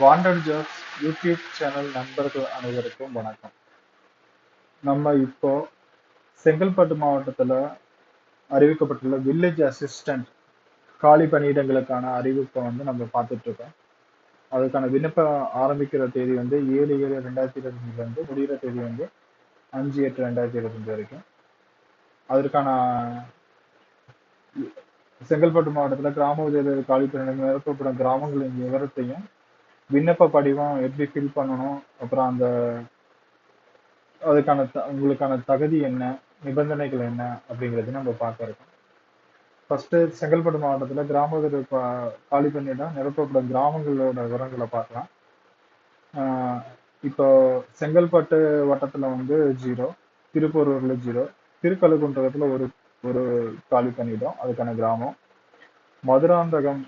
Wanted jobs YouTube channel நண்பர்கள் அனைவருக்கும் வணக்கம். நம்ம இப்போ செங்கல்பட்டு மாவட்டத்தில் அறிவிக்கப்பட்டுள்ள வில்லேஜ் அசிஸ்டன்ட் காலி பணியிடங்களுக்கான அறிவிப்பை வந்து நம்ம பார்த்துட்டு இருக்கோம். அதுக்கான விண்ணப்பம் ஆரம்பிக்கிற தேதி வந்து ஏழு ஏழு ரெண்டாயிரத்தி இருபத்தஞ்சிலேருந்து முடிகிற தேதி வந்து அஞ்சு எட்டு ரெண்டாயிரத்தி இருபத்தஞ்சி வரைக்கும். அதற்கான செங்கல்பட்டு மாவட்டத்தில் கிராம உதவி காலி பணியிடங்கள் நிரப்பப்படும் கிராமங்களின் விவரத்தையும் விண்ணப்ப படிவம் எப்படி ஃபில் பண்ணணும்? அப்புறம் அந்த அதுக்கான த- உங்களுக்கான தகுதி என்ன? நிபந்தனைகள் என்ன? அப்படிங்கிறது நம்ம பார்க்க இருக்கோம். ஃபர்ஸ்ட் செங்கல்பட்டு மாவட்டத்தில் கிராமத்தில் பா- காலி பண்ணிடம் நிரப்பப்படும் கிராமங்களோட விவரங்களை பார்க்கலாம். இப்போ செங்கல்பட்டு வட்டத்தில் வந்து ஜீரோ திருப்பூரூரில் ஜீரோ திருக்கழுக்குன்றத்துல ஒரு ஒரு காலி பண்ணிடும் அதுக்கான கிராமம். மதுராந்தகம்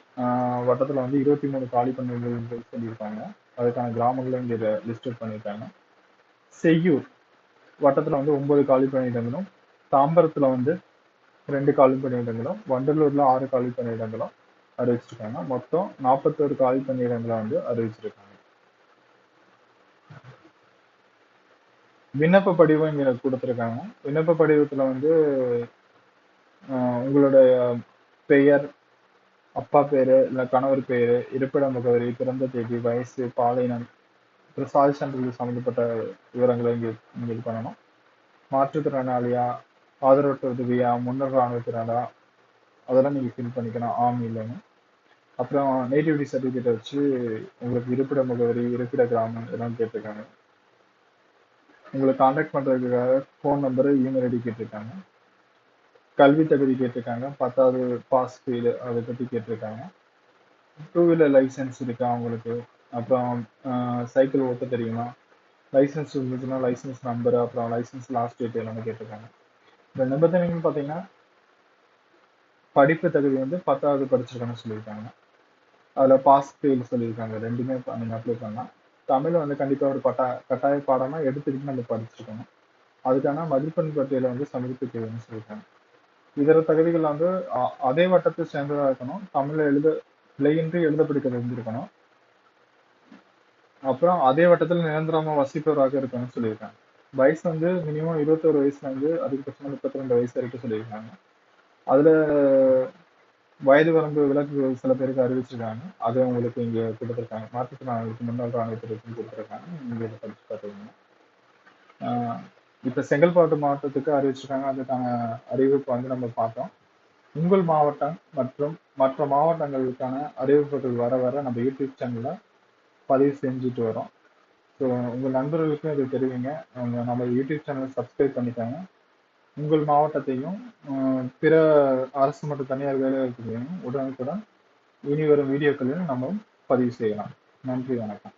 வட்டத்தில் வந்து இருபத்தி மூணு காலி என்று சொல்லியிருக்காங்க. அதுக்கான கிராமங்களும் இங்க லிஸ்ட் பண்ணியிருக்காங்க. செய்யூர் வட்டத்தில் வந்து ஒன்பது காலி பணியிடங்களும் தாம்பரத்தில் வந்து ரெண்டு காலி பணியிடங்களும் வண்டலூரில் ஆறு காலி பணியிடங்களும் அறிவிச்சிருக்காங்க. மொத்தம் நாற்பத்தோரு காலி பணியிடங்களை வந்து அறிவிச்சிருக்காங்க. விண்ணப்ப படிவம் இங்கே கொடுத்துருக்காங்க. விண்ணப்ப படிவத்தில் வந்து உங்களுடைய பெயர் அப்பா பேரு இல்ல கணவர் பேரு இருப்பிட முகவரி பிறந்த தேதி வயசு பாலினம் அப்புறம் சாதி சான்றிதழ் சம்மந்தப்பட்ட விவரங்களை இங்கே இங்க இது பண்ணணும் மாற்றுத்திறனாளியா ஆதரவற்ற உதவியா முன்னர் ராணுவத்தினரா அதெல்லாம் நீங்கள் ஃபில் பண்ணிக்கணும் ஆம் இல்லைன்னு. அப்புறம் நேட்டிவிட்டி சர்டிஃபிகேட் வச்சு உங்களுக்கு இருப்பிட முகவரி இருப்பிட கிராமம் இதெல்லாம் கேட்டிருக்காங்க. உங்களை காண்டாக்ட் பண்ணுறதுக்காக ஃபோன் நம்பரு இமெயில் ஐடி கேட்டிருக்காங்க. கல்வி தகுதி கேட்டிருக்காங்க. பத்தாவது பாஸ் ஃபெயிலு அதை பற்றி கேட்டிருக்காங்க. டூ வீலர் லைசென்ஸ் இருக்கா அவங்களுக்கு அப்புறம் சைக்கிள் ஓட்ட தெரியுமா? லைசென்ஸ் இருந்துச்சுன்னா லைசென்ஸ் நம்பர் அப்புறம் லைசன்ஸ் லாஸ்ட் டேட் எல்லாமே கேட்டிருக்காங்க. இந்த நிபந்தனைகள் பார்த்தீங்கன்னா படிப்பு தகுதி வந்து பத்தாவது படிச்சிருக்கணும்னு சொல்லியிருக்காங்க. அதில் பாஸ் ஃபெயில் சொல்லியிருக்காங்க. ரெண்டுமே நீங்கள் அப்ளை பண்ணலாம் தமிழ் வந்து கண்டிப்பாக ஒரு பட்டா கட்டாய பாடமாக எடுத்துக்கிட்டு நம்ம படிச்சிருக்கணும். அதுக்கான மதிப்பெண் பட்டியலை வந்து சமர்ப்பிக்க வேணும்னு சொல்லியிருக்காங்க. இதர தகுதிகள் வந்து அ- அதே வட்டத்தை சேர்ந்ததா இருக்கணும். தமிழ்ல எழுத பிழையின்றி எழுத படிக்க தெரிஞ்சிருக்கணும் அப்புறம் அதே வட்டத்தில் நிரந்தரமா வசிப்பவராக இருக்கணும்னு சொல்லியிருக்காங்க. வயசு வந்து மினிமம் இருபத்தோரு வயசுல இருந்து அதிகபட்சமா முப்பத்தி ரெண்டு வயசு வரைக்கும் சொல்லியிருக்காங்க. அதுல வயது வரம்பு விலக்கு சில பேருக்கு அறிவிச்சிருக்காங்க. அதை உங்களுக்கு இங்க கொடுத்துருக்காங்க. மாற்றுத்திறனாளிகளுக்கு முன்னாள் ராணுவத்திற்கு கொடுத்துருக்காங்க. நீங்க இதை படிச்சு பார்த்துக்கோங்க. ஆஹ் இப்ப செங்கல்பட்டு மாவட்டத்துக்கு அறிவிச்சிருக்காங்க. அதுக்கான அறிவிப்பு வந்து நம்ம பார்த்தோம். உங்கள் மாவட்டம் மற்றும் மற்ற மாவட்டங்களுக்கான அறிவிப்புகள் வர வர நம்ம யூடியூப் சேனல்ல பதிவு செஞ்சுட்டு வரோம். ஸோ உங்கள் நண்பர்களுக்கும் இதை தெரிவிங்க. அவங்க நம்ம யூடியூப் சேனலை சப்ஸ்கிரைப் பண்ணிக்காங்க. உங்கள் மாவட்டத்தையும் பிற அரசு மற்றும் தனியார் வேலைவாய்ப்புகளையும் உடனுக்குடன் இனி வரும் வீடியோக்களையும் நம்ம பதிவு செய்யலாம். நன்றி வணக்கம்.